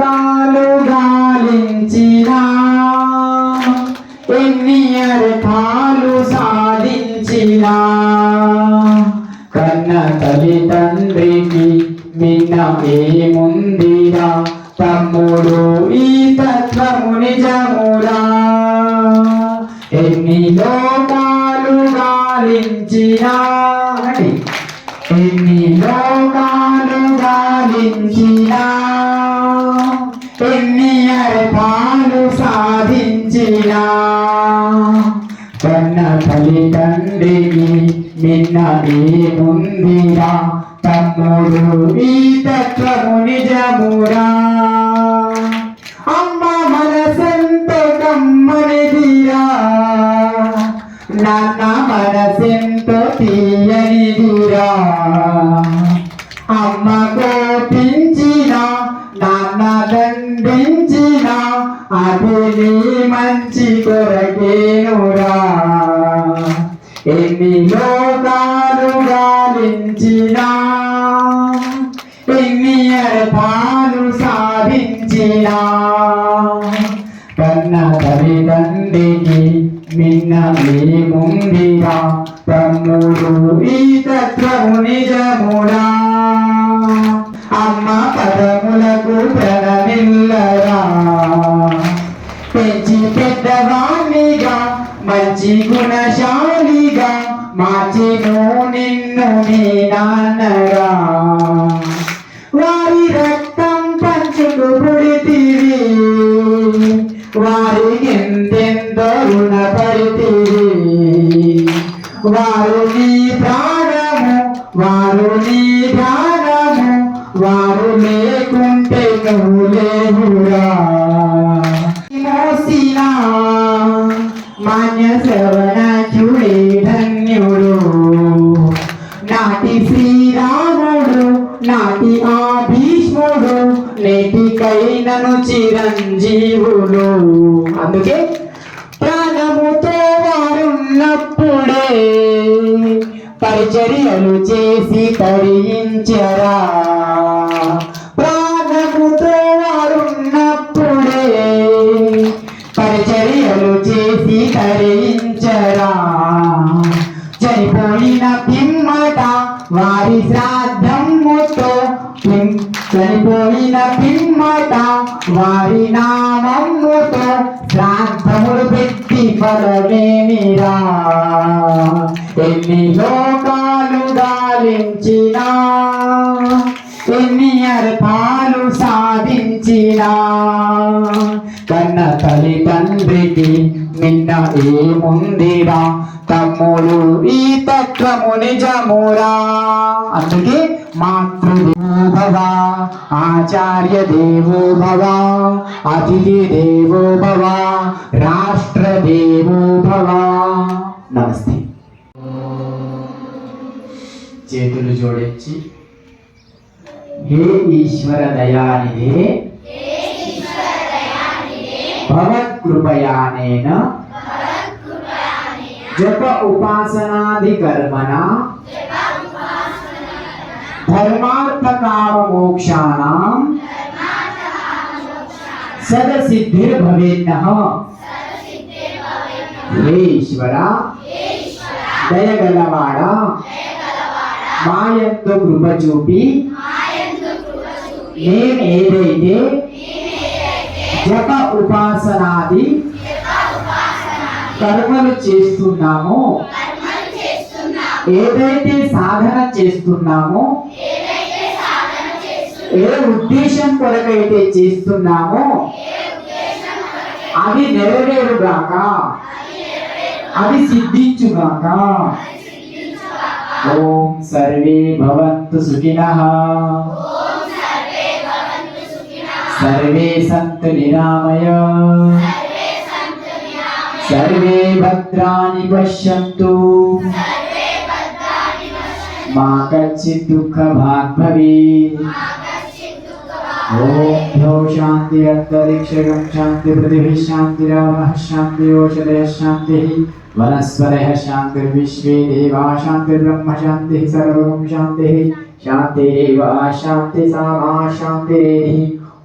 లోకాలు గాలించిన ఎన్ని అర్థాలు సాధించిన. కన్న తల్లిదండ్రికి మిన్న ఏముందిరా తమ్ముడు ఈ తత్వము నిజమురా? ఎన్ని లోకాలు గాలించినా? ఎన్ని లోకాలు గాలించినా? సాధించినా కన్న తల్లి తండ్రికి నిన్న ఏముందిరా తమ్ముడు ఈ తత్వము నిజమురా అమ్మ మనసెంత కమ్మనిదిరా నాన్న మనసెంత తీయనిదిరా అమ్మ కోపించిన నాన్న దండించిన. అది నీ మంచి కొరకేనురా. ఎన్ని లోకాలు గాలించినా ఎన్ని అర్థాలు సాధించినా. కన్న తల్లిదండ్రికి నిన్న ఏముందిరా తమ్ముడు ఈ తత్వము నిజముడా. మంచి గుణశాలిగా మార్చిను నిన్ను నీ నాన్నగా. వారి రక్తం పంచుకు పుడితివి వారి ఎంతెంతో రుణపడితివి. వారు నీ ప్రాణము వారు నీ ధ్యానము వారు లేకుంటే నువ్వు లేవురా. మాన్య శ్రవణ ధన్యుడు నాటి శ్రీరాముడు నాటి ఆ భీష్ముడు నేటికైనను చిరంజీవుడు. అందుకే ప్రాణముతో వారున్నప్పుడే పరిచర్యలు చేసి తరించరా చేసి తరించరా చనిపోయిన పిమ్మట వారి శ్రాద్ధముతో చనిపోయిన పిమ్మట వారి నామముతో శ్రాద్ధములు పెట్టి ఫలమేమిరా ఎన్ని లోకాలు గాలించినా ఎన్ని అర్థాలు సాధించినా కన్న తల్లి తండ్రికి నిన్న ఏముందిరా? తమ్ముడు ఈ తత్వము నిజమురా. అందుకే మాతృదేవో భవ ఆచార్య దేవో భవ అతిథి దేవో భవ రాష్ట్ర దేవో భవ నమస్తే. చేతులు జోడించి. హే ఈశ్వర దయానిధే భవత్కృపయానేన జప ఉపాసనాది కర్మణ ధర్మార్థ కామ మోక్షాణం సద సిద్ధిర్భవేన్నః హే ఈశ్వర దయగలవాడ మాయంతో కృప చూపి నేను ఏదైతే జప ఉపాసనాది కర్మలు చేస్తున్నాము. ఏదైతే సాధన చేస్తున్నామో ఏ ఉద్దేశం కొరకైతే చేస్తున్నామో అది నెరవేరుగాక. అది సిద్ధించుగాక. ఓం సర్వే భవంతు సుఖినః. सर्वे सन्तु निरामय। सर्वे भद्राणि पश्यन्तु। मा कश्चित् दुःखभाग् भवेत् ॐ भ्यो शान्तिरन्तरिक्षगं शान्तिपृथिभिः शान्तिरामः शान्तिषधयः शान्तिः। वनस्पतयः शान्तिर्विश्वे देवा शान्तिर्ब्रह्म शान्तिः सर्वं शान्तिः। शान्तिरेव शान्तिसामा शान्तिरेधिः।